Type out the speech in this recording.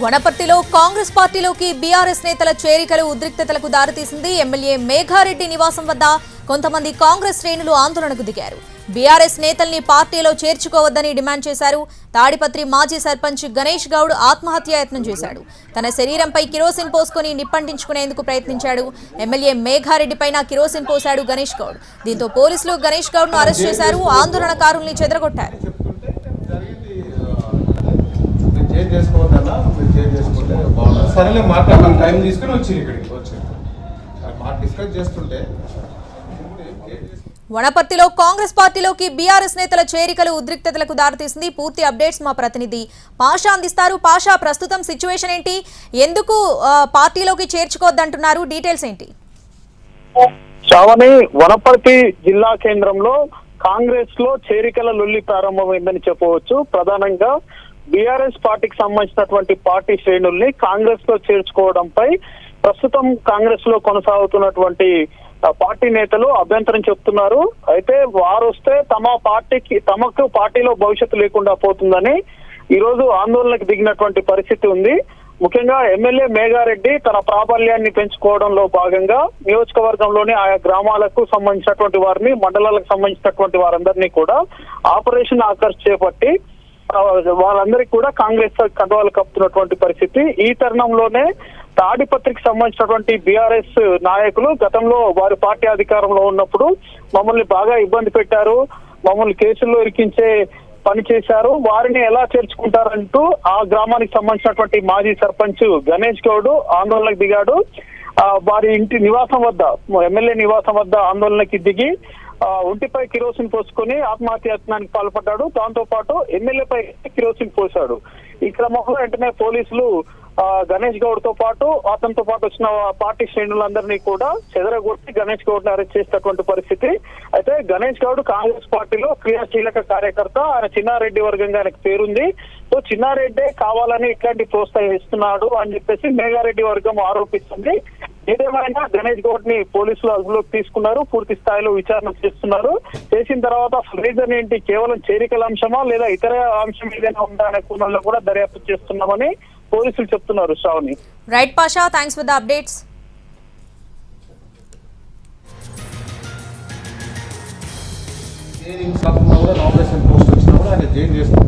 వనపర్తిలో కాంగ్రెస్ పార్టీలోకి బీఆర్ఎస్ నేతల చేరికలు ఉద్రిక్తతలకు దారితీసింది ఎమ్మెల్యే మేఘారెడ్డి నివాసం వద్ద కొంతమంది కాంగ్రెస్ శ్రేణులు ఆందోళనకు దిగారు. బీఆర్ఎస్ నేతల్ని పార్టీలో చేర్చుకోవద్దని డిమాండ్ చేశారు. తాడిపత్రి మాజీ సర్పంచ్ గణేష్ గౌడ్ ఆత్మహత్యాయత్నం చేశాడు. తన శరీరంపై కిరోసిన్ పోసుకొని నిప్పంటించుకునేందుకు ప్రయత్నించాడు. ఎమ్మెల్యే మేఘారెడ్డి పైన కిరోసిన్ పోశాడు గణేష్ గౌడ్. దీంతో పోలీసులు గణేష్ గౌడ్ను అరెస్ట్ చేశారు. ఆందోళనకారుల్ని చెదరగొట్టారు. చేసుకుంటే బాగుంటుంది. సరేలే టైం తీసుకుని వచ్చి ఇక్కడికి వచ్చి. మాట డిస్కస్ చేస్తుంటే వనపర్తిలో కాంగ్రెస్ పార్టీలోకి బీఆర్ఎస్ నేతల చేరికలు ఉద్రిక్తతలకు దారితీసింది. పూర్తి అప్డేట్స్ మా ప్రతినిధి పాషా అందిస్తారు. పాషా ప్రస్తుతం సిచ్యువేషన్ ఏంటి? ఎందుకు పార్టీలోకి చేర్చుకోవద్దంటున్నారు? డీటెయిల్స్ ఏంటి? శ్రావణి వనపర్తి జిల్లా కేంద్రంలో కాంగ్రెస్లో చేరికల లొల్లి ప్రారంభమైందని చెప్పవచ్చు. ప్రధానంగా బీఆర్ఎస్ పార్టీకి సంబంధించినటువంటి పార్టీ శ్రేణుల్ని కాంగ్రెస్లో చేర్చుకోవడంపై ప్రస్తుతం కాంగ్రెస్లో కొనసాగుతున్నటువంటి పార్టీ నేతలు అభ్యంతరం చెప్తున్నారు. అయితే వారు వస్తే తమ పార్టీకి తమకు పార్టీలో భవిష్యత్తు లేకుండా పోతుందని ఈ రోజు ఆందోళనకు దిగినటువంటి పరిస్థితి ఉంది. ముఖ్యంగా ఎమ్మెల్యే మేఘారెడ్డి తన ప్రాబల్యాన్ని పెంచుకోవడంలో భాగంగా నియోజకవర్గంలోని ఆయా గ్రామాలకు సంబంధించినటువంటి వారిని మండలాలకు సంబంధించినటువంటి వారందరినీ కూడా ఆపరేషన్ ఆకర్ష్ చేపట్టి వాళ్ళందరికీ కూడా కాంగ్రెస్ కండవాలు కప్పుతున్నటువంటి పరిస్థితి. ఈ తరుణంలోనే తాడిపత్రికి సంబంధించినటువంటి బీఆర్ఎస్ నాయకులు గతంలో వారి పార్టీ అధికారంలో ఉన్నప్పుడు మమ్మల్ని బాగా ఇబ్బంది పెట్టారు. మమ్మల్ని కేసుల్లో ఇరికించే పని చేశారు. వారిని ఎలా చేర్చుకుంటారంటూ ఆ గ్రామానికి సంబంధించినటువంటి మాజీ సర్పంచ్ గణేష్ గౌడ్ ఆందోళనకు దిగాడు. వారి ఇంటి నివాసం వద్ద ఎమ్మెల్యే నివాసం వద్ద ఆందోళనకి దిగి ఆ, ఒంటిపై కిరోసిన్ పోసుకొని ఆత్మహత్యాయత్నానికి పాల్పడ్డాడు. దాంతో పాటు ఎమ్మెల్యేపై కిరోసిన్ పోశాడు. ఈ క్రమంలో వెంటనే పోలీసులు గణేష్ గౌడ్తో పాటు అతనితో పాటు వచ్చిన పార్టీ శ్రేణులందరినీ కూడా చెదరగొట్టి గణేష్ గౌడ్ని అరెస్ట్ చేసినటువంటి పరిస్థితి. అయితే గణేష్ గౌడ్ కాంగ్రెస్ పార్టీలో క్రియాశీలక కార్యకర్త. ఆయన చిన్నారెడ్డి వర్గంగా ఆయనకు పేరుంది. సో చిన్నారెడ్డే కావాలని ఇట్లాంటి ప్రోత్సహిస్తున్నాడు అని చెప్పేసి మేఘారెడ్డి వర్గం ఆరోపిస్తుంది. ఏదేమైనా గణేష్ గౌడ్ని పోలీసులు అదుపులోకి తీసుకున్నారు. పూర్తి స్థాయిలో విచారణ చేస్తున్నారు. చేసిన తర్వాత అసలు రీజన్ ఏంటి? కేవలం చేరికల అంశమా లేదా ఇతర అంశం ఏదైనా ఉందా అనే కోణంలో కూడా దర్యాప్తు చేస్తున్నామని పోలీసులు చెప్తున్నారు Shravani. Right Pasha thanks for the updates nomination post వచ్చినా కూడా ఆయన చేంజ్ చేసుకుంటుంటే